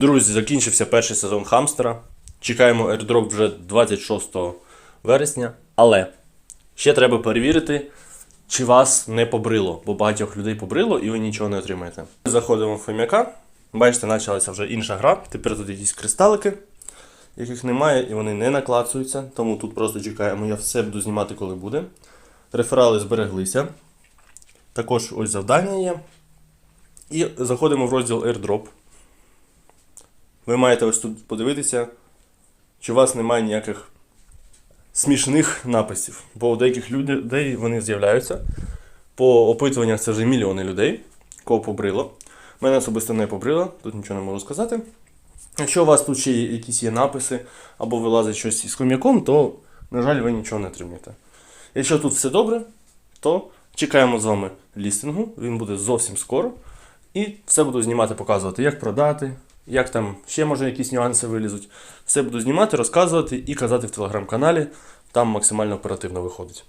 Друзі, закінчився перший сезон хамстера. Чекаємо airdrop вже 26 вересня. Але ще треба перевірити, чи вас не побрило, бо багатьох людей побрило і ви нічого не отримаєте. Заходимо в хомяка. Бачите, почалася вже інша гра. Тепер тут якісь кристалики, яких немає, і вони не наклацуються. Тому тут просто чекаємо. Я все буду знімати, коли буде. Реферали збереглися. Також ось завдання є. І заходимо в розділ airdrop. Ви маєте ось тут подивитися, чи у вас немає ніяких смішних написів. Бо у деяких людей вони з'являються. По опитуваннях це вже мільйони людей, кого побрило. Мене особисто не побрило, тут нічого не можу сказати. Якщо у вас тут ще є якісь є написи або вилазить щось із хом'яком, то, на жаль, ви нічого не отримаєте. Якщо тут все добре, то чекаємо з вами лістингу, він буде зовсім скоро. І все буду знімати, показувати, як продати, як там ще може якісь нюанси вилізуть. Все буду знімати, розказувати і казати в телеграм-каналі. Там максимально оперативно виходить.